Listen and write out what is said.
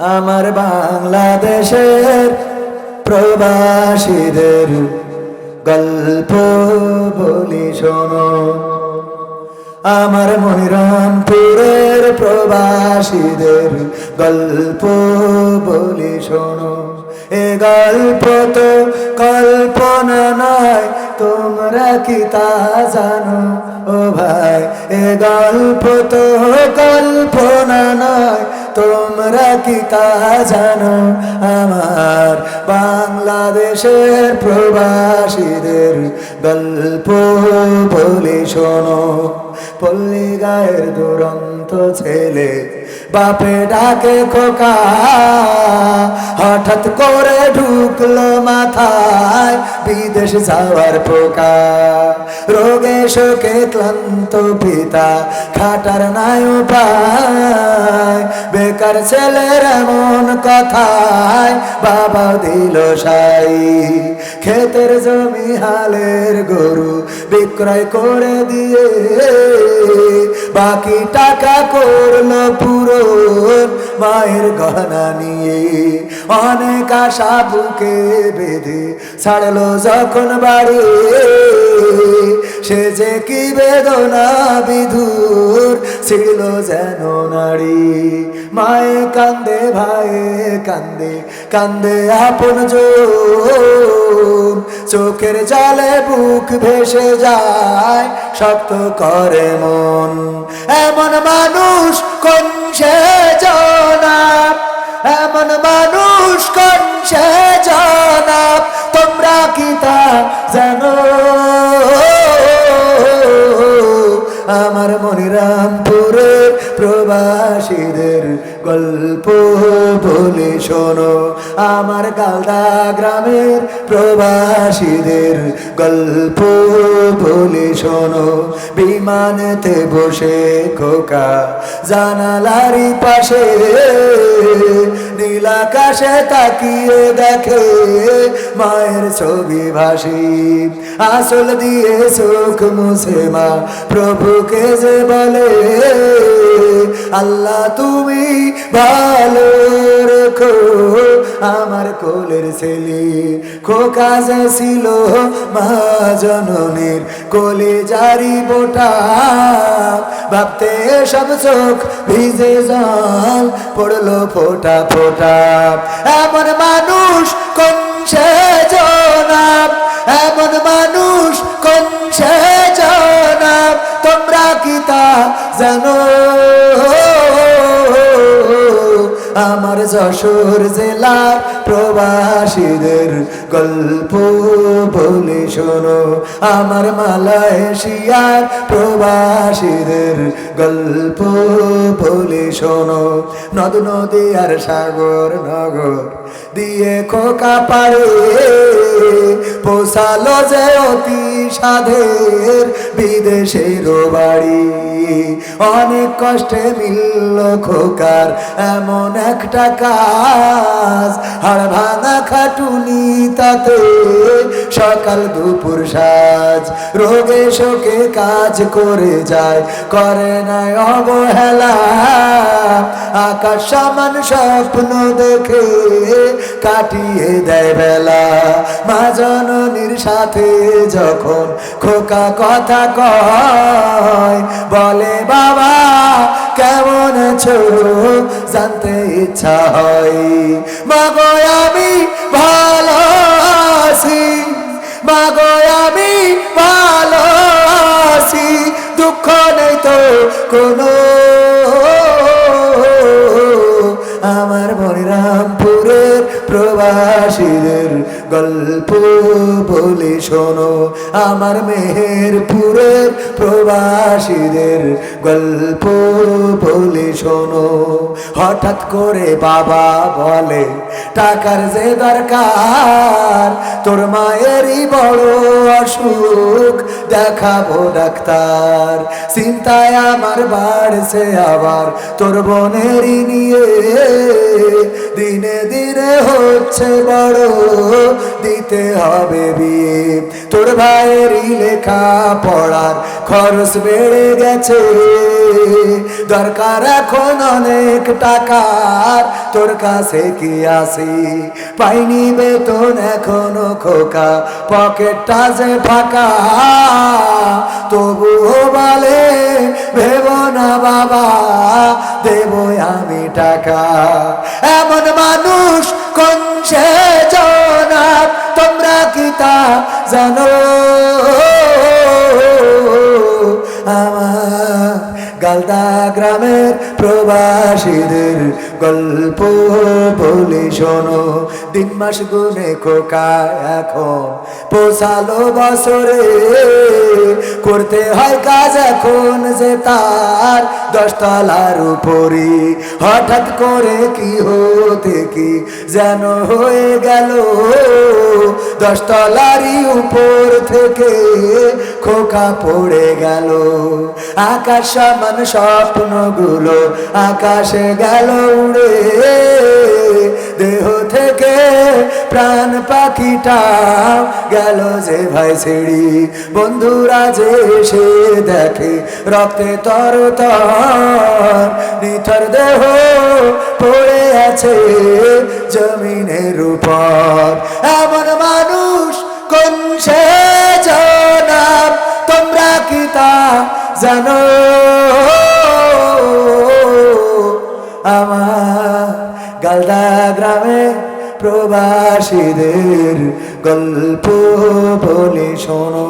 আমার বাংলাদেশের প্রবাসীদের গল্প বলি শোনো। আমার মনিরামপুরের প্রবাসীদের গল্প বলি শোনো। এ গল্প তো কল্পনা নয়, তোমরা কি তা জানো? ও ভাই, এ গল্প তো কল্পনা নয় তোমরা কি তা জানো? আমার বাংলাদেশের প্রবাসীদের গল্প বলে শোনো। পল্লী গায়ের দুরন্ত ছেলে বাপে ডাকে খোকা, হঠাৎ করে ঢুকলো মাথায় বিদেশ যাওয়ার পোকা। রোগে শোকে ক্লান্ত পিতা, খাটার নাই উপায়। বেকার ছেলের এমন কথায় বাবা দিল সাই। ক্ষেতের জমি হালের গরু বিক্রয় করে দিয়ে, বাকি টাকা করল পুরো মায়ের গহনা নিয়ে। অনেক আশা বুকে বেঁধে ছাড়লো যখন বাড়ি, সে যে কি বেদনা বিধুর ছিল যেন নারী। মায়ে কান্দে ভাইয়ে কান্দে কান্দে আপন চোখের জলে বুক ভেসে যায়, শক্ত করে মন। এমন মানুষ কোন সে জনাব? এমন মানুষ কোন সে জনাব আমার মনিরামপুরের প্রবাসীদের গল্প বলে শোনো। আমার গালদা গ্রামের প্রবাসীদের গল্প বলে শোনো। বিমানেতে বসে খোকা জানালারি পাশে। নীলাকাশে তাকিয়ে দেখে মায়ের ছবি ভাসি। আসল দিয়ে চোখ মুছে মা, প্রভুকে যে বলে আল্লাহ তুমি ভালো রেখো। আমার কোলের ছেলে খোকা যে ছিল মা কোলে জারি বোটা। ভাবতে সব চোখ ভিজে জল পড়ল ফোটা ফোটা। এমন মানুষ কোন জনাব? এমন মানুষ কোন জনাব? তোমরা কি তা জানো, আমার যশোর জেলার প্রবাসীদের গল্প বলে শোনো। আমার মালয়েশিয়ার প্রবাসীদের গল্প বলে শোনো। নদ, নদী আর সাগর, নগর দিয়ে খোকা পারে। পোষালো যে অতি সাধের বিদেশের বাড়ি। অনেক কষ্টে মিলল খোকার এমন একটা কাজ। হাড় ভাঙা খাটুনি তাতে সকাল দুপুর সাজ। রোগে শোকে কাজ করে যায়, করে নাই অবহেলা। আকাশ সমান স্বপ্ন দেখে কাটিয়ে দেয় বেলা। মা জননীর সাথে যখন খোকা কথা কয়, বলে, বাবা, কেমন আছো? জানতে ইচ্ছা হয়। মাগো আমি ভালো মাগো, আমি ভালো আছি, দুঃখ নেই তো কোনো। আমার মনিরামপুরের প্রবাসীদের গল্প বলে শোনো। আমার মেহেরপুরের প্রবাসীদের গল্প বলে শোনো। হঠাৎ করে বাবা বলে, টাকার যে দরকার তোর মায়েরই বড় অসুখ দেখাবো ডাক্তার। চিন্তায় আমার বাড়ছে আবার তোর বোনেরই নিয়ে। দিনে দিনে হচ্ছে বড়, দিতে হবে বিয়ে। তোর ভাইয়েরই লেখা পড়ার খরচ বেড়ে গেছে। দরকার এখন অনেক টাকার তোর কাছে কি আসি পাইনি বেতন এখনও। খোকা, পকেটটা যে ফাঁকা, তবুও বলে, ভেব না বাবা দেব আমি টাকা। এমন মানুষ কোন সে জনাব, তোমরা কি জানো? গালদা গ্রামের প্রবাসীদের গল্প বলে শোনো। দিন মাস গুনে খোকা এখন, পোষালো বছরে। করতে হয় কাজ এখন যে তার দশতলার উপরে হঠাৎ করে কি হতে কি যেন হয়ে গেল দশতলারই উপর থেকে খোকা পড়ে গেল। আকাশ সমান স্বপ্নগুলো আকাশে গেল উড়ে। দেহ থেকে প্রাণ পাখিটা গেল যে ভাই বন্ধুরা যে এসে দেখে রক্তে তর, নিথর দেহ পড়ে আছে জমিনের উপর। এমন জানো আমার গালদা গ্রামে প্রবাসীদের গল্প বলে শোনো।